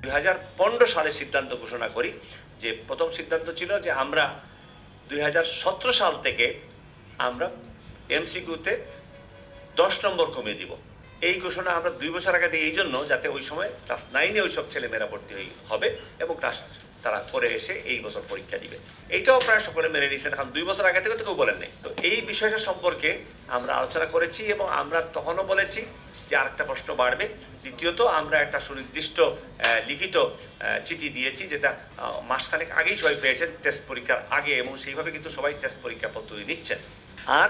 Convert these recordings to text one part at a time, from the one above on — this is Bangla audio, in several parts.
দুই হাজার পনেরো সালে সিদ্ধান্ত ঘোষণা করি যে প্রথম সিদ্ধান্ত ছিল যে আমরা দুই হাজার সতেরো সাল থেকে আমরা এমসিকিউতে দশ নম্বর কমিয়ে দিব। এই ঘোষণা আমরা দুই বছর আগে দিই, এই জন্য যাতে ওই সময় ক্লাস নাইনে ওই সব ছেলেমেয়েরা ভর্তি হবে এবং ক্লাস তারা করে এসে এই বছর পরীক্ষা দিবে। এইটাও প্রায় সকলে মেনে নিয়েছেন এখন দুই বছর আগে থেকে তো কেউ বলেন নাই তো এই বিষয়টা সম্পর্কে আমরা আলোচনা করেছি এবং আমরা তখনও বলেছি যে আরেকটা প্রশ্ন বাড়বে। দ্বিতীয়ত, আমরা একটা সুনির্দিষ্ট লিখিত চিঠি দিয়েছি যেটা মাসখানেক আগেই সবাই পেয়েছেন টেস্ট পরীক্ষার আগে এবং সেইভাবে কিন্তু সবাই টেস্ট পরীক্ষা প্রস্তুতি নিচ্ছেন। আর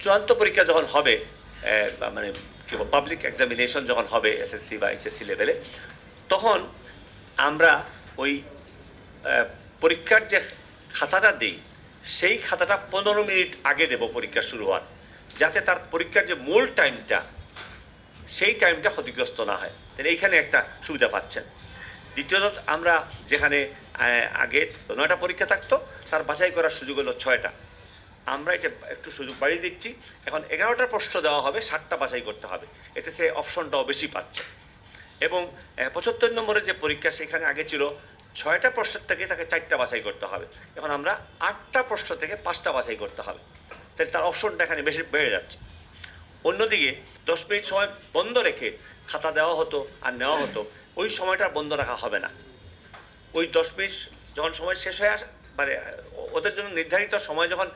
চূড়ান্ত পরীক্ষা যখন হবে মানে কি পাবলিক এক্সামিনেশন যখন হবে এসএসসি বা এইচএসসি লেভেলে তখন আমরা ওই পরীক্ষার যে খাতাটা দিই, সেই খাতাটা পনেরো মিনিট আগে দেব পরীক্ষা শুরু হওয়ার, যাতে তার পরীক্ষার যে মূল টাইমটা, সেই টাইমটা ক্ষতিগ্রস্ত না হয়। তাহলে এইখানে একটা সুবিধা পাচ্ছেন। দ্বিতীয়ত আমরা যেখানে আগে নয়টা পরীক্ষা থাকতো, তার বাছাই করার সুযোগ হলো ছয়টা। আমরা এটা একটু সুযোগ বাড়িয়ে দিচ্ছি। এখন এগারোটা প্রশ্ন দেওয়া হবে ষাটটা বাছাই করতে হবে। এতে সে অপশনটাও বেশি পাচ্ছে। এবং পঁচাত্তর নম্বরের যে পরীক্ষা, সেখানে আগে ছিল ছয়টা প্রশ্নের থেকে তাকে চারটা বাছাই করতে হবে। এখন আমরা আটটা প্রশ্ন থেকে পাঁচটা বাছাই করতে হবে। তাহলে তার অপশনটা এখানে বেশি বেড়ে যাচ্ছে। অন্যদিকে দশ মিনিট সময় বন্ধ রেখে খাতা দেওয়া হতো আর নেওয়া হতো, ওই সময়টা বন্ধ রাখা হবে না। ওই দশ মিনিট যখন সময় শেষ হয়ে আস মানে ওদের জন্য নির্ধারিত সময় যখন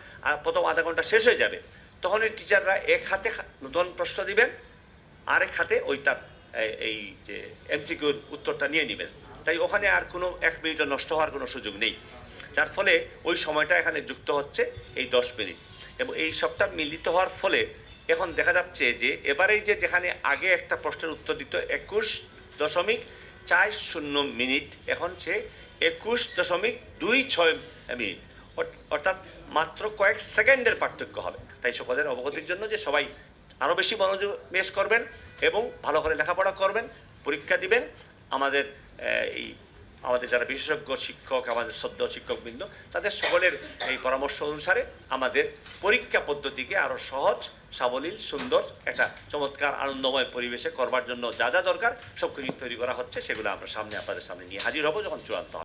প্রথম আধা ঘণ্টা শেষ হয়ে যাবে তখন এই টিচাররা এক হাতে নতুন প্রশ্ন দিবেন, আরেক হাতে ওই তার এই যে এমসিকিউর উত্তরটা নিয়ে নেবেন। তাই ওখানে আর কোনো এক মিনিটও নষ্ট হওয়ার কোনো সুযোগ নেই। যার ফলে ওই সময়টা এখানে যুক্ত হচ্ছে এই দশ মিনিট। এবং এই সবটা মিলিত হওয়ার ফলে এখন দেখা যাচ্ছে যে এবারেই যে যেখানে আগে একটা প্রশ্নের উত্তর দিত একুশ দশমিক চার শূন্য মিনিট, এখন সে একুশ দশমিক দুই ছয় মিনিট। অর্থাৎ মাত্র কয়েক সেকেন্ডের পার্থক্য হবে। তাই সকলের অবগতির জন্য যে সবাই আরও বেশি মনোযোগ বেশ করবেন এবং ভালো করে লেখাপড়া করবেন, পরীক্ষা দিবেন আমাদের এই, আমাদের যারা বিশেষজ্ঞ শিক্ষক, আমাদের সদ্য শিক্ষকবৃন্দ, তাদের সকলের এই পরামর্শ অনুসারে আমাদের পরীক্ষা পদ্ধতিকে আরও সহজ, সাবলীল, সুন্দর, একটা চমৎকার, আনন্দময় পরিবেশে করবার জন্য যা যা দরকার সব কিছু তৈরি করা হচ্ছে, সেগুলো আমরা সামনে, আপনাদের সামনে নিয়ে হাজির হব যখন চূড়ান্ত